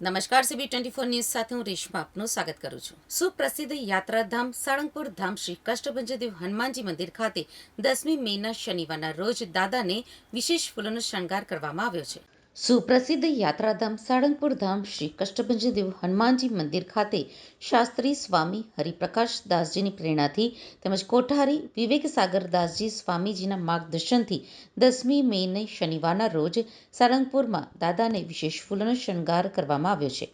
નમસ્કાર CB twenty four news સાથે હું રેશમા આપનું સ્વાગત કરું છું. સુપ્રસિદ્ધ યાત્રાધામ સાળંગપુર ધામ શ્રી કષ્ટભંજદેવ હનુમાનજી મંદિર ખાતે દસમી મેના શનિવારના રોજ દાદાને વિશેષ ફૂલોનો શણગાર કરવામાં આવ્યો છે. સુપ્રસિદ્ધ યાત્રાધામ સાળંગપુર ધામ શ્રી કષ્ટભંજદેવ હનુમાનજી મંદિર ખાતે શાસ્ત્રી સ્વામી હરિપ્રકાશ દાસજીની પ્રેરણાથી તેમજ કોઠારી વિવેક સાગર દાસજી સ્વામીજીના માર્ગદર્શનથી દસમી મેને શનિવારના રોજ સાળંગપુરમાં દાદાને વિશેષ ફૂલોનો શણગાર કરવામાં આવ્યો છે.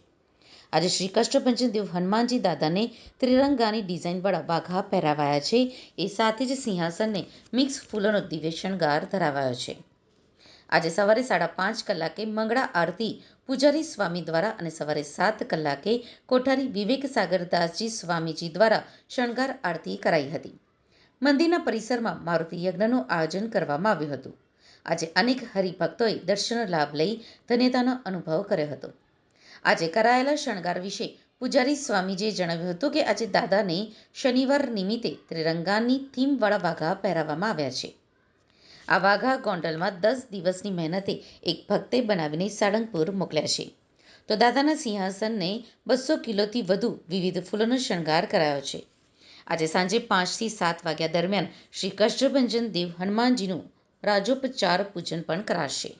આજે શ્રી કષ્ટભંજન દેવ હનુમાનજી દાદાને ત્રિરંગાની ડિઝાઇનવાળા વાઘા પહેરાવાયા છે. એ સાથે જ સિંહાસનને મિક્સ ફૂલોનો દિવ્ય શણગાર ધરાવાયો છે. આજે સવારે સાડા પાંચ કલાકે મંગળા આરતી પૂજારી સ્વામી દ્વારા અને સવારે સાત કલાકે કોઠારી વિવેક સાગરદાસજી સ્વામીજી દ્વારા શણગાર આરતી કરાઈ હતી. મંદિરના પરિસરમાં મારુતિ યજ્ઞનું આયોજન કરવામાં આવ્યું હતું. આજે અનેક હરિભક્તોએ દર્શન લાભ લઈ ધન્યતાનો અનુભવ કર્યો હતો. આજે કરાયેલા શણગાર વિશે પૂજારી સ્વામીજીએ જણાવ્યું હતું કે આજે દાદાને શનિવાર નિમિત્તે ત્રિરંગાની થીમવાળા વાઘા પહેરાવવામાં આવ્યા છે. આ વાઘા ગોંડલમાં દસ દિવસની મહેનતે એક ભક્તે બનાવીને સાળંગપુર મોકલ્યા છે. તો દાદાના સિંહાસનને બસો કિલોથી વધુ વિવિધ ફૂલોનો શણગાર કરાયો છે. આજે સાંજે પાંચથી સાત વાગ્યા દરમિયાન શ્રી કષ્ટભંજન દેવ હનુમાનજીનું રાજોપચાર પૂજન પણ કરાશે.